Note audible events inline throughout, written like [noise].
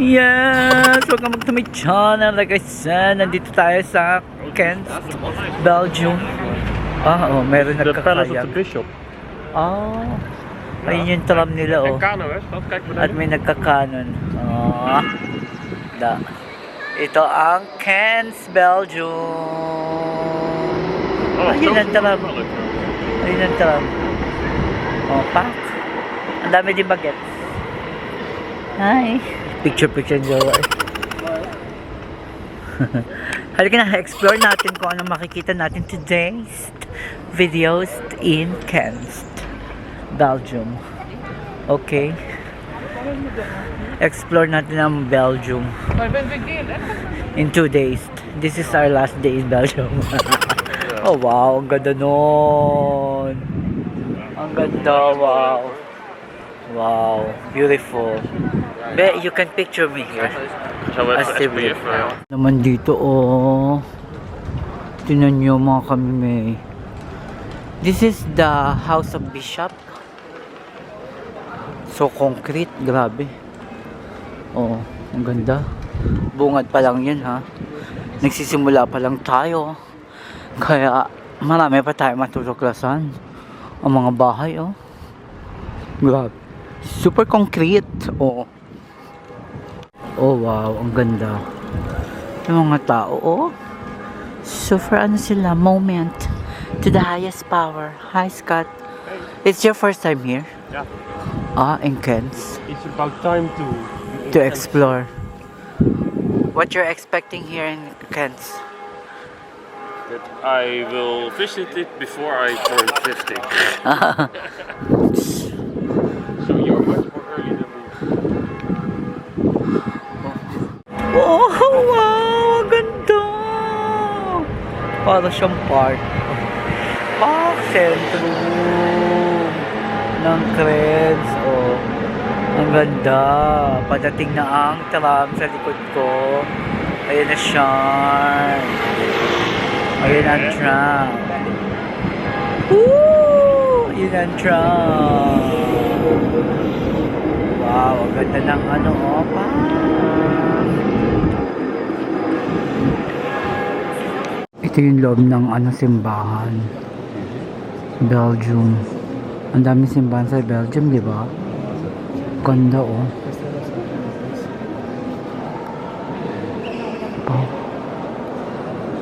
Yes! Welcome back to my channel. Like I said, nandito tayo sa Kent, Belgium. Ah, oh, meron the Bishop. Ah, ayun yung tram nila, oh. Maar At may nagkakanon. Ah, da. Ito ang Kent's Belgium. Oh, ayun ang tram. Ayun ang tram. Oh, pak. Ang dami din bagets. Hi. Picture picture jowa eh. [laughs] Halika na, explore natin kung ano makikita natin today's videos in Kent, Belgium. Okay. Explore natin ang Belgium in two days. This is our last day in Belgium. [laughs] oh wow, ang ganda nun. Ang ganda, wow. Wow, beautiful. Be, you can picture me here. SPF. eh, Naman dito, oh. Tinan nyo mga kami may. This is the House of Bishop. So concrete, grabe. Oh, ang ganda. Bungad pa lang yun ha. Nagsisimula pa lang tayo. Kaya marami pa tayo matutuklasan. Ang mga bahay, oh. Grabe. Super concrete. Oh. Oh wow, ang ganda. Yung mga tao, oh. Super ano sila, moment to the highest power. Hi Scott. It's your first time here? Ja. Ah, in Kents. It's about time to... To explore. What you're expecting here in Kents? That I will visit it before I turn 50. [laughs] Para siyang park. Park Centrum ng Creds. Oh, ang ganda. Padating na ang tram sa likod ko. Ayan na siya. Ayan ang tram. Woo! Ayan ang tram. Wow, ang ganda ng ano, oh, park. Ito yung loob ng ano simbahan. Belgium. Ang daming simbahan sa Belgium, di ba? Ganda oh. Oh.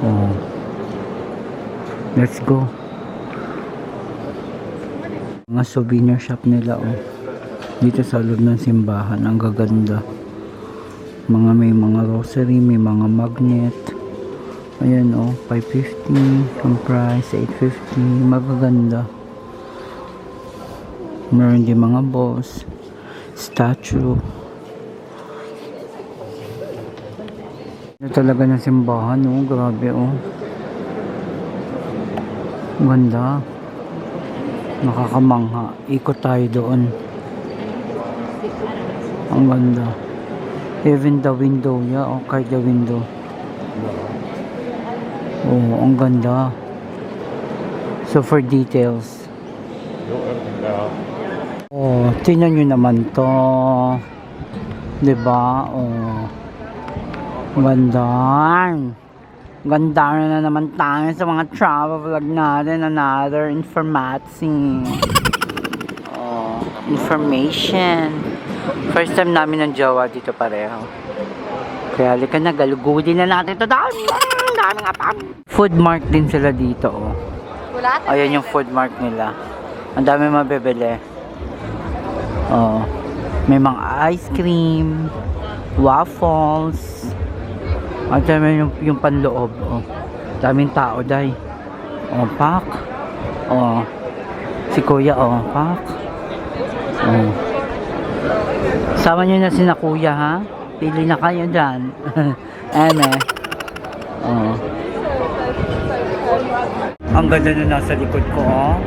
Oh. Let's go. Mga souvenir shop nila oh. Dito sa loob ng simbahan. Ang gaganda. Mga may mga rosary, may mga magnet. Ayan oh, 550 ang price, 850, magaganda. Meron din mga boss, statue. Ano talaga ng simbahan oh, grabe oh. Ganda. Nakakamangha. Ikot tayo doon. Ang ganda. Even the window, yeah, oh, kahit the window. Oh, ang ganda. So for details. Oh, tingnan nyo naman to. 'Di ba? Oh. Ganda. Ganda na naman tayo sa mga travel vlog natin. Another information. Oh, information. First time namin ng jowa dito pareho. Kaya halika na, galugudin na natin ito. Dami, dami nga pa. Food mark din sila dito, oh. Ayan yung food mark nila. Ang dami mabibili. Oh. May mga ice cream, waffles. Ang dami yung, yung panloob. Oh. Daming tao, day. Oh, pak. Oh. Si kuya, oh, pak. Oh. Sama nyo na si na kuya, ha? Pili na kayo dyan. [laughs] Eme. Oh. Ang ganda na nasa likod ko, oh.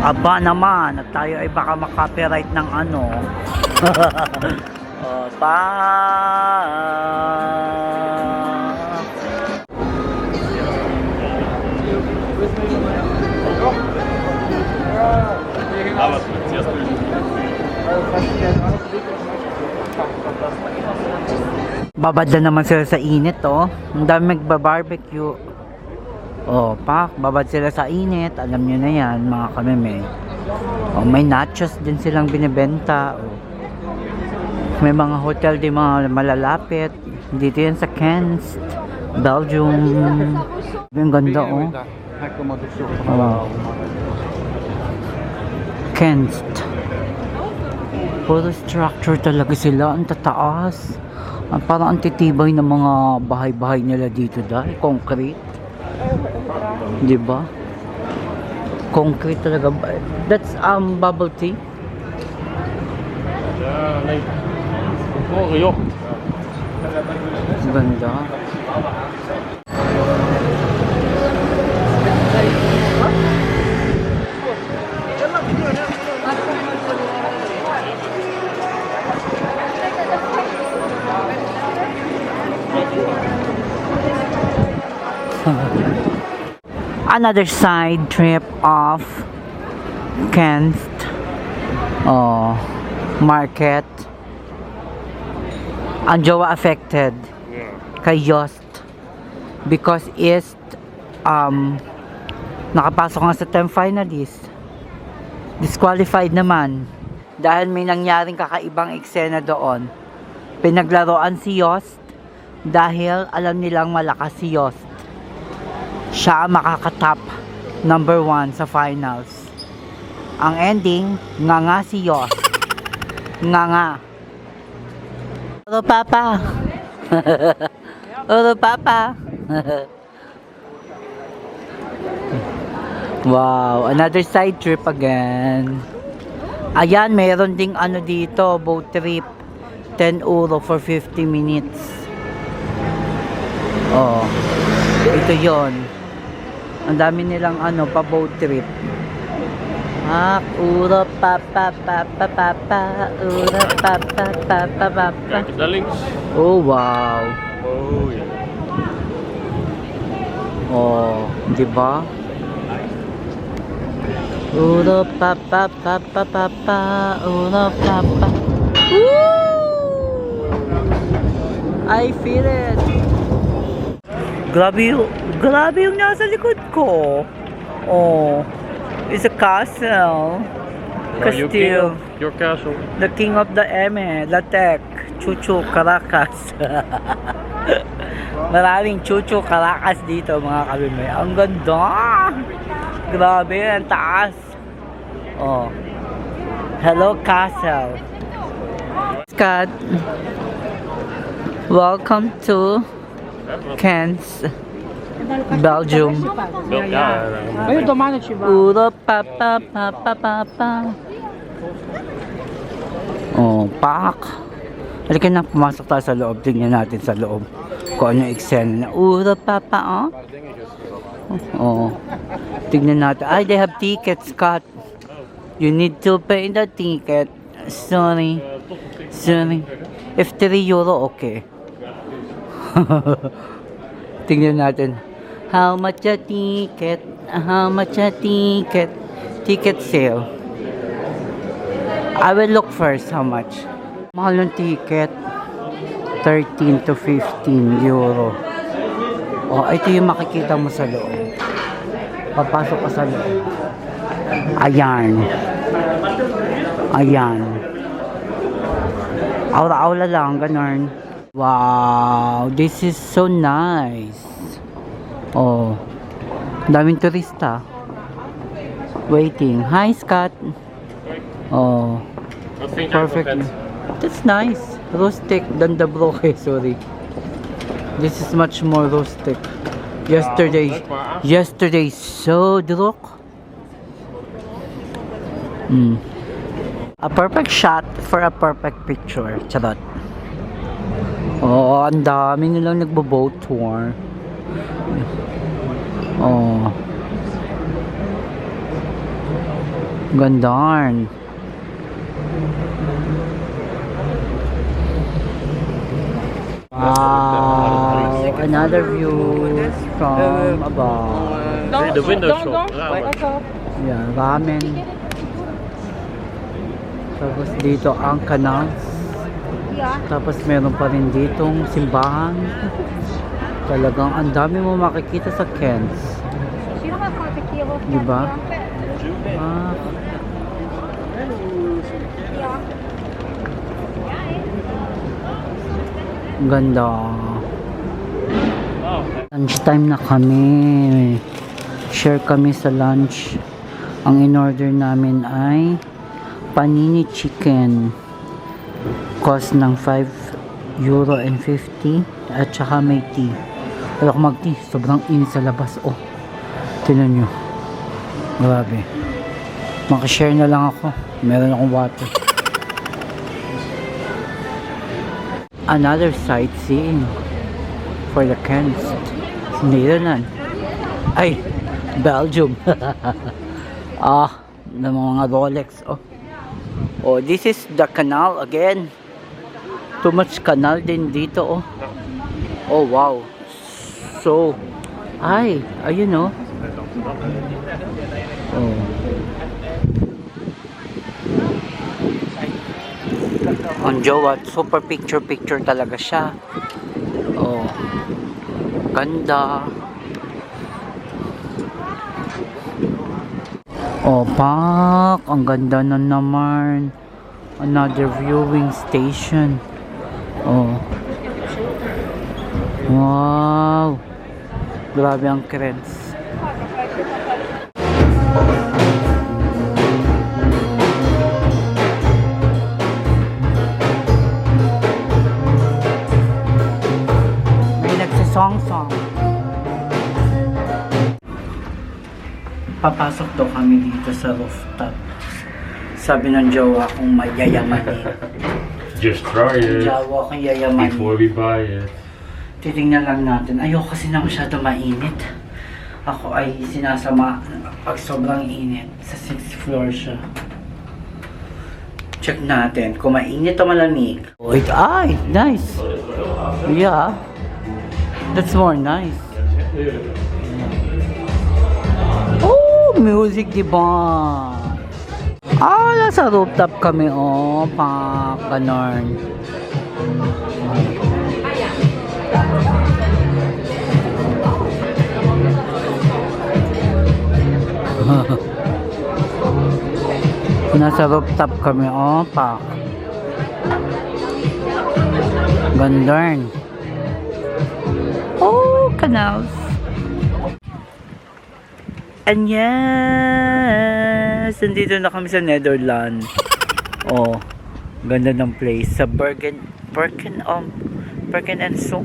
Aba naman, at tayo ay baka makapiright ng ano. [laughs] oh, na naman sila sa init, oh. Ang dami magba-barbecue. Oh, pak, babad sila sa init. Alam nyo na yan, mga kameme. Oh, may nachos din silang binibenta. Oh. May mga hotel din mga malalapit. Dito yan sa Kenst, Belgium. Ang ganda, oh. Oh. Kenst. Puro structure talaga sila. Ang tataas. Ah, parang ang titibay ng mga bahay-bahay nila dito dahil concrete. Di ba? Concrete talaga. That's um bubble tea. Ja, nee. [laughs] Another side trip of Kent. Oh, market. Ang jowa affected. Kay Yost. Because East um nakapasok nga sa 10 finalist. Disqualified naman. Dahil may nangyaring kakaibang eksena doon. Pinaglaruan si Yost dahil alam nilang malakas si Yost siya ang makakatap number 1 sa finals ang ending nga nga si Yost nga nga Oro Papa [laughs] Oro Papa. wow, another side trip again. Ayan, meron ding ano dito, boat trip. 10 euro for 50 minutes. Oh. Ito 'yon. Ang dami nilang ano, pa boat trip. Ah, uro pa pa pa pa pa pa uro pa pa pa pa pa pa. Oh, wow. Oh ja. Oh, di ba? Uro pa pa pa pa pa pa Uro pa pa Woo! I feel it Grabe yung Grabe yung nasa likod ko Oh It's a castle Castillo of your castle? The king of the Eme, Latec, Chuchu Caracas. [laughs] Maraming Chuchu Caracas dito mga kabimay. Ang ganda! Grabe, ang taas. Oh. Hello, castle. Scott. Welcome to Kent's Belgium. Ayun, domani ci va. Uro pa pa pa pa pa pa. Oh, pak. Halika na, pumasok tayo sa loob. Tingnan natin sa loob. Kung ano eksena na. Uro pa pa, oh. Oh. Tingnan natin. Ay, they have tickets, Scott. You need to pay the ticket. Sorry. Sorry. If 3 euro, okay. [laughs] Tingnan natin. How much a ticket? How much a ticket? Ticket sale. I will look first how much. Mahal ng ticket. 13 to 15 euro. Oh, ito yung makikita mo sa loob. Papasok ka sa loob. Ayan. Ayan. Aura-aura lang, ganun. Wow, this is so nice. Oh, daming turista. Waiting. Hi, Scott. Oh, perfect. That's nice. Rustic than the broke, sorry. This is much more rustic. Yesterday, maar. yesterday so druk. Mm. A perfect shot for a perfect picture. Charot. Oh, ang dami nilang nagbo-boat tour. Oh. Gandarn. Wow, another view from above. De window shop. ramen. Yan, ramen. Tapos dito ang canals. Yeah. Tapos meron pa rin ditong simbahan. Talagang ang dami mo makikita sa Kens. Diba? Ah, ganda. Lunch time na kami. Share kami sa lunch. Ang in-order namin ay panini chicken. Cost ng 5 euro and 50 at saka may tea. Wala akong mag-tea. Sobrang init sa labas. Oh, tinan nyo. Grabe. Makashare na lang ako. Meron akong water. Another sightseeing for the Kens. Netherlands. Ay, Belgium. [laughs] ah, ng mga Rolex. Oh. oh, this is the canal again. Too much canal din dito. Oh, oh wow. So, ay, ayun oh. Oh. Ang jowa, super picture picture talaga siya. Oh. Ganda. Oh, pak. Ang ganda na naman. Another viewing station. Oh. Wow. Grabe ang credits. May nagsasong-song. Papasok daw kami dito sa rooftop. Sabi ng jowa kong mayayamanin. Just try it Jowa kong yayamanin. before we buy it. Titingnan lang natin. Ayoko kasi na masyado mainit. Ako ay sinasama pag sobrang init. Sa 6th floor siya. Check natin kung mainit o malamig. Wait, ay, nice. Yeah. That's more nice. Oh, music, di ba? Ah, nasa rooftop kami, oh. Pa, ganon. [laughs] Nasa rooftop kami, oh, pa. Gandern. Oh, canals. And yes, nandito na kami sa Netherlands. Oh, ganda ng place. Sa Bergen, Bergen, um, Bergen and so.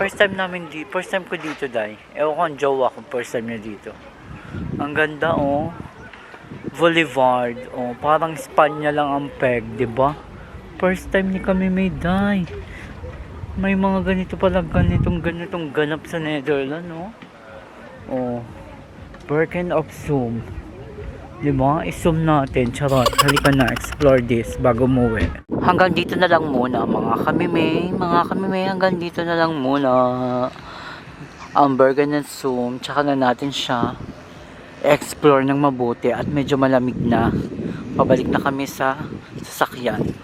First time namin di, first time ko dito, Dai. Ewan ko ang jowa ko, first time niya dito. Ang ganda, oh. Boulevard, oh. Parang Spanya lang ang peg, di ba? First time ni kami may Dai. May mga ganito pala, ganitong ganitong ganap sa Netherlands, no? Oh. Birken of Zoom. Di ba? I-zoom natin. Charot. Halika na. Explore this bago umuwi. Hanggang dito na lang muna mga kamime. Mga kamime, hanggang dito na lang muna. Ang Bergen and Zoom. Tsaka na natin siya explore ng mabuti at medyo malamig na. Pabalik na kami sa sasakyan.